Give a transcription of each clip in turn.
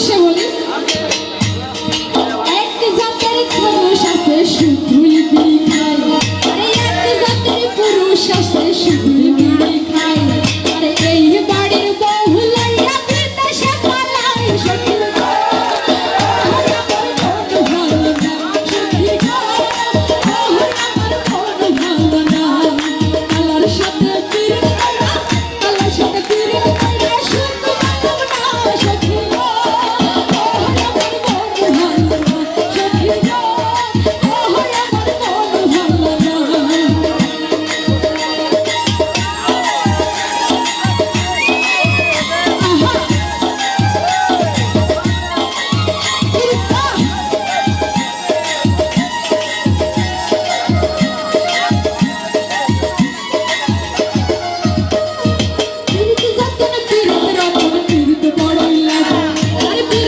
উদ্দেশ্যে বলি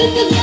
Look at